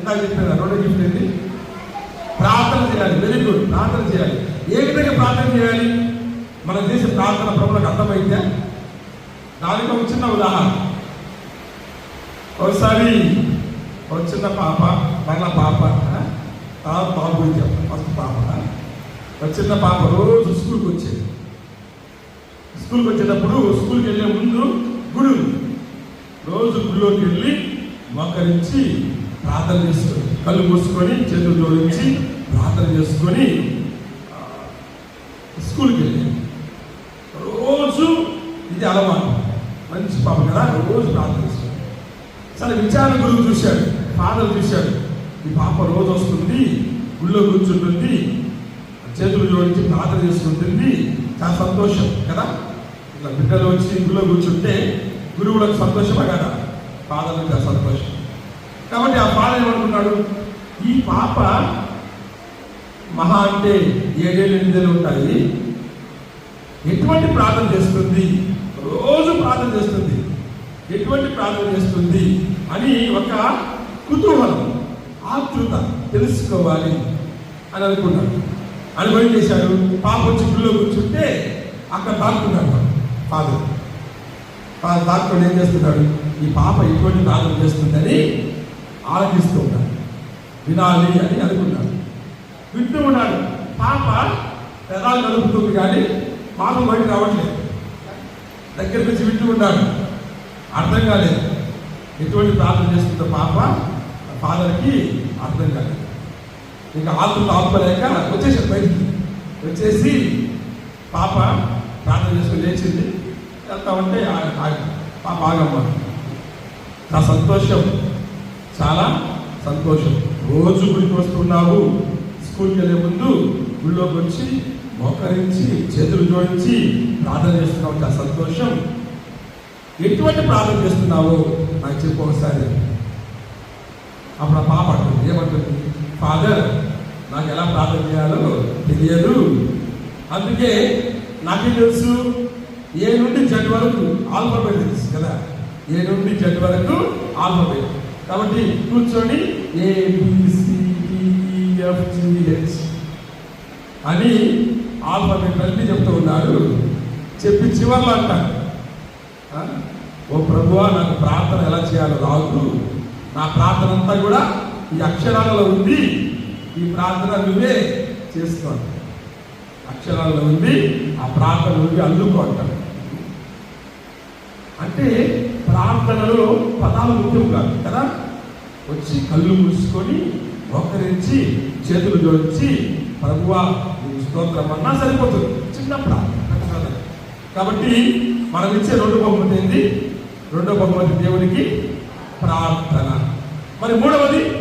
ఇందాక చెప్పిన రెండో గిఫ్ట్ ఏంటి ప్రార్థన చేయాలి. వెరీ గుడ్ ప్రార్థన చేయాలి. ఏ విధంగా ప్రార్థన చేయాలి? మనం చేసే ప్రార్థన ప్రభులకు అర్థమైతే దానికి ఒక చిన్న ఉదాహరణ. ఒకసారి ఒక చిన్న పాప మళ్ళా పాప తర్వాత బాబు గురించి ఫస్ట్ పాప ఒక చిన్న పాప రోజు స్కూల్కి వచ్చేది. స్కూల్కి వచ్చేటప్పుడు స్కూల్కి వెళ్ళే ముందు గుడి ఉంది రోజు గుడిలోకి వెళ్ళి మోకరించి ప్రార్థన చేసుకొని కళ్ళు మూసుకొని చేతులు జోడించి ప్రార్థన చేసుకొని స్కూల్కి వెళ్ళాను. రోజు ఇది అలవాటు. మంచి పాప కదా రోజు ప్రార్థన చేస్తుంది సరే విచారణ గురువు చూశాడు ఫాదర్ చూశాడు ఈ పాప రోజు వస్తుంది గుళ్ళో కూర్చుంటుంది చేతులు జోడించి ప్రార్థన చేసుకుంటుంది. చాలా సంతోషం కదా. ఇట్లా బిడ్డలు వచ్చి గుళ్ళో కూర్చుంటే గురువులకు సంతోషమా కదా? ఫాదర్లకు చాలా సంతోషం. కాబట్టి ఆ ఫాదర్ ఏమనుకున్నాడు ఈ పాప మహా అంటే ఏడేళ్ళు ఎనిమిదేళ్ళు ఉంటాయి. ఎటువంటి ప్రార్థన చేస్తుంది? రోజు ప్రార్థన చేస్తుంది. ఎటువంటి ప్రార్థన చేస్తుంది అని ఒక కుతూహలం ఆతృత తెలుసుకోవాలి అని అనుకున్నాడు. అనుభవం చేశాడు? పాప వచ్చి గుళ్ళో కూర్చుంటే అక్కడ దాక్కున్నాడు ఫాదర్. ఫాదర్ దాక్కుని ఏం చేస్తున్నాడు? ఈ పాప ఎటువంటి ప్రార్థన చేస్తుందని ఆలోచిస్తూ ఉన్నాడు వినాలి అని అనుకున్నాడు వింటూ ఉన్నాడు పాప పెదాలు నలుపుతుంది కానీ పాప బయట రావట్లేదు. దగ్గర నుంచి వింటూ ఉన్నాడు అర్థం కాలేదు. ఎటువంటి ప్రార్థన చేస్తుందో పాప? ఫాదర్కి అర్థం కాలేదు. ఇంకా ఆత్మలు ఆపలేక వచ్చేసి బయటికి. వచ్చేసి పాప ప్రార్థన చేసుకుని లేచింది. వెళ్తా ఉంటే పాప ఆగమ్మ. నా సంతోషం. చాలా సంతోషం. రోజు గుడికి వస్తున్నావు. స్కూల్కి వెళ్ళే ముందు గుళ్ళోకి వచ్చి మోకరించి చేతులు జోడించి ప్రార్థన చేస్తున్నావు. చాలా సంతోషం. ఎటువంటి ప్రార్థన చేస్తున్నావు నాకు చెప్పు ఒకసారి. అప్పుడు ఆ పాప అంటుంది. ఏమంటుంది? ఫాదర్ నాకు ఎలా ప్రార్థన చేయాలో తెలియదు. అందుకే నాకేం తెలుసు? ఏ నుండి జడ్ వరకు ఆల్ఫాబెట్ తెలుసు కదా? ఏ నుండి జడ్ వరకు ఆల్ఫాబెట్ కాబట్టి కూర్చొని ఏబిసిడిఎఫ్జిహెచ్ e, అని ఆల్ఫాబెట్ అన్ని చెప్తూ ఉన్నారు. చెప్పి చివర్లో అంట. ఓ ప్రభువా నాకు ప్రార్థన ఎలా చేయాలో రాదు. నా ప్రార్థన అంతా కూడా ఈ అక్షరాలలో ఉంది. ఈ ప్రార్థన నువ్వే చేసుకోండి అక్షరాలలో ఉంది ఆ ప్రార్థన నువ్వే అందుకో అంటే ప్రార్థనలో పదాలు ముఖ్యం కాదు కదా? వచ్చి కళ్ళు మూసుకొని మోకరించి చేతులు జోడించి ప్రభువా స్తోత్రం అన్నా సరిపోతుంది. చిన్న ప్రార్థన. కాబట్టి మనం ఇచ్చే రెండు బహుమతి ఏంది? రెండో బహుమతి దేవునికి ప్రార్థన. మరి మూడవది?